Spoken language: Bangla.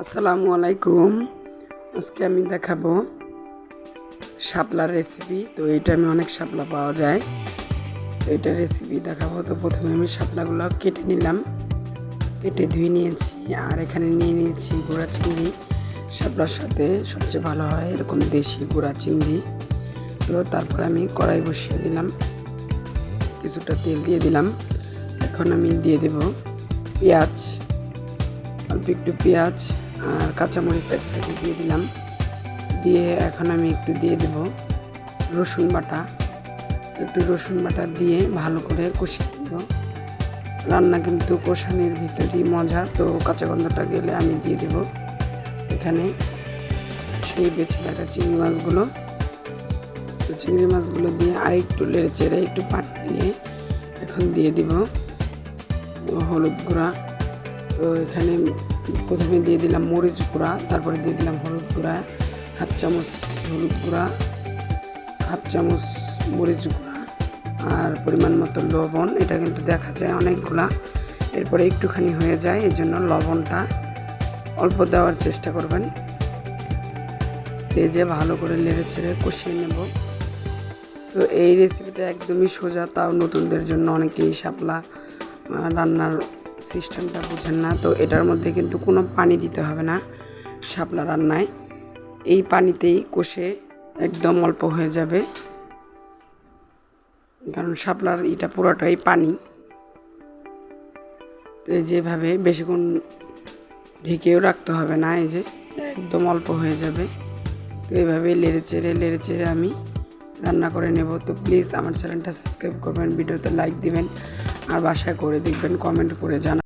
আসসালামু আলাইকুম। আজকে আমি দেখাবো শাপলার রেসিপি তো এটা আমি অনেক শাপলা পাওয়া যায়। তো এটা রেসিপি দেখাবো। তো প্রথমে আমি শাপলাগুলো কেটে নিলাম। কেটে ধুয়ে নিয়েছি। আর এখানে নিয়ে নিয়েছি গুঁড়া চিংড়ি। শাপলার সাথে সবচেয়ে ভালো হয় এরকম দেশি গুঁড়া চিংড়ি। তো তারপর আমি কড়াই বসিয়ে দিলাম। কিছুটা তেল দিয়ে দিলাম। এখন আমি দিয়ে দেব পেঁয়াজ। অল্প একটু পেঁয়াজ। কাঁচামরিচ এক সাইডে দিয়ে দিলাম। দিয়ে এখন আমি একটু দিয়ে দেব রসুন বাটা। একটু রসুন বাটা দিয়ে ভালো করে কষিয়ে দেব রান্না কিন্তু কষানির ভিতরেই মজা, তো কাঁচা গন্ধটা গেলে আমি দিয়ে দেব। এখানে সেই বেছে রাখা চিংড়ি মাছগুলো। তো চিংড়ি মাছগুলো দিয়ে আর একটু লেড়ে চেড়ে একটু পানি দিয়ে এখন দিয়ে দিব। হলুদ গুঁড়া। তো এখানে প্রথমে দিয়ে দিলাম মরিচ গুঁড়া, তারপরে দিয়ে দিলাম হলুদ গুঁড়া, হাফ চামচ হলুদ গুঁড়া, হাফ চামচ মরিচ গুঁড়া আর পরিমাণ মতো লবণ। এটা কিন্তু দেখা যায় অনেকগুলা। এরপরে একটুখানি হয়ে যায়, এই জন্য লবণটা অল্প দেওয়ার চেষ্টা করবেন। তেজে ভালো করে লেড়ে ছেড়ে কষিয়ে নেব। তো এই রেসিপিটা একদমই সোজা, তাও নতুনদের জন্য অনেকেই শাপলা রান্নার সিস্টেমটা বুঝেন না, তো এটার মধ্যে কিন্তু কোনো পানি দিতে হবে না শাপলা রান্নায়। এই পানিতেই কষে একদম অল্প হয়ে যাবে। কারণ শাপলার এটা পুরোটাই পানি। তো যেভাবে বেশিক্ষণ ঢেকেও রাখতে হবে না, এই যে একদম অল্প হয়ে যাবে। তো এইভাবে লেড়ে চেড়ে লেড়ে চেড়ে আমি রান্না করে নেব। তো প্লিজ আমার চ্যানেলটা সাবস্ক্রাইব করবেন, ভিডিওতে লাইক দিবেন। আর বাসায় করে দেখবেন কমেন্ট করে জানা